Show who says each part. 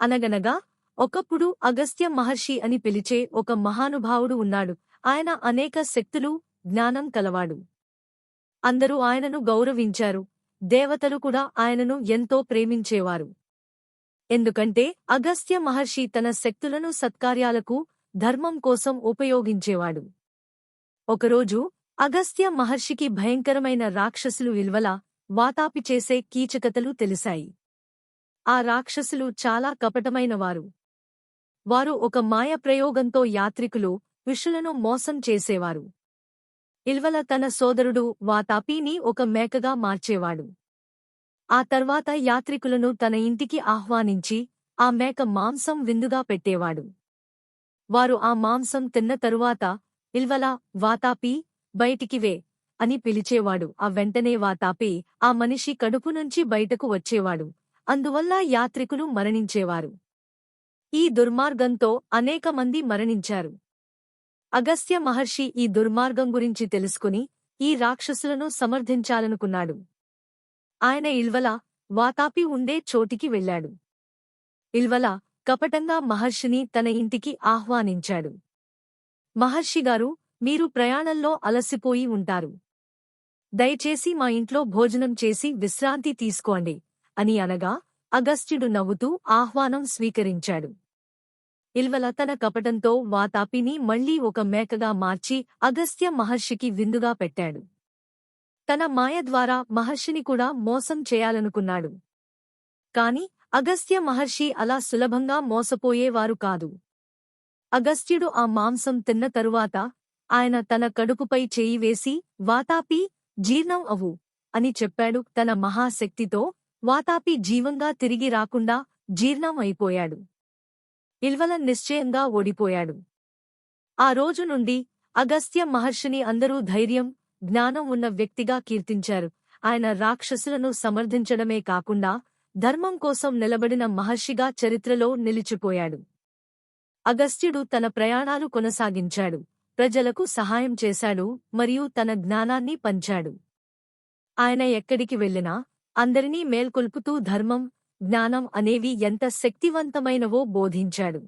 Speaker 1: అనగనగా ఒకప్పుడు అగస్త్య మహర్షి అని పిలిచే ఒక మహానుభావుడు ఉన్నాడు. ఆయన అనేక శక్తులు జ్ఞానం కలవాడు. అందరూ ఆయనను గౌరవించారు. దేవతలు కూడా ఆయనను ఎంతో ప్రేమించేవారు. ఎందుకంటే అగస్త్య మహర్షి తన శక్తులను సత్కార్యాలకు ధర్మం కోసం ఉపయోగించేవాడు. ఒకరోజు అగస్త్య మహర్షికి భయంకరమైన రాక్షసులు విల్వల వాతాపి చేసే కీచకతలు తెలిశాయి ఆ రాక్షసులు చాలా కపటమైనవారు. వారు ఒక మాయ ప్రయోగంతో యాత్రికులు ఋషులను మోసం చేసేవారు. ఇల్వల తన సోదరుడు వాతాపీని ఒక మేకగా మార్చేవాడు. ఆ తర్వాత యాత్రికులను తన ఇంటికి ఆహ్వానించి ఆ మేక మాంసం విందుగా పెట్టేవాడు. వారు ఆ మాంసం తిన్న తరువాత ఇల్వల వాతాపి బయటికి వే అని పిలిచేవాడు. ఆ వెంటనే వాతాపి ఆ మనిషి కడుపు నుంచి బయటకు వచ్చేవాడు. అందువల్ల యాత్రికులు మరణించేవారు. ఈ దుర్మార్గంతో అనేక మంది మరణించారు. అగస్త్య మహర్షి ఈ దుర్మార్గం గురించి తెలుసుకుని ఈ రాక్షసులను సమర్థించాలనుకున్నాడు. ఆయన ఇల్వల వాతాపి ఉండే చోటికి వెళ్ళాడు. ఇల్వల కపటంగా మహర్షిని తన ఇంటికి ఆహ్వానించాడు. మహర్షిగారు మీరు ప్రయాణంలో అలసిపోయి ఉంటారు. దయచేసి మా ఇంట్లో భోజనం చేసి విశ్రాంతి తీసుకోండి. అని అనగా అగస్త్యుడు నవ్వుతూ ఆహ్వానం స్వీకరించాడు. ఇల్వల తన కపటంతో వాతాపిని మళ్ళీ ఒక మేకగా మార్చి అగస్త్య మహర్షికి విందుగా పెట్టాడు. తన మాయ ద్వారా మహర్షిని కూడా మోసం చేయాలనుకున్నాడు. కాని అగస్త్య మహర్షి అలా సులభంగా మోసపోయేవారు కాదు. అగస్త్యుడు ఆ మాంసం తిన్న తరువాత ఆయన తన కడుపుపై చేయి వేసి వాతాపి జీర్ణం అవు అని చెప్పాడు తన మహాశక్తితో వాతాపి జీవంగా తిరిగి రాకుండా జీర్ణం అయిపోయాడు ఇల్వల నిశ్చయంగా ఓడిపోయాడు. ఆ రోజు నుండి అగస్త్య మహర్షిని అందరూ ధైర్యం జ్ఞానం ఉన్న వ్యక్తిగా కీర్తించారు. ఆయన రాక్షసులను సమర్థించడమే కాకుండా ధర్మం కోసం నిలబడిన మహర్షిగా చరిత్రలో నిలిచిపోయాడు. అగస్త్యుడు తన ప్రయాణాలు కొనసాగించాడు. ప్రజలకు సహాయం చేశాడు మరియు తన జ్ఞానాన్ని పంచాడు. ఆయన ఎక్కడికి వెళ్ళినా అందరినీ మేల్కొల్పుతూ ధర్మం జ్ఞానం అనేవి ఎంత శక్తివంతమైనవో బోధించాడు.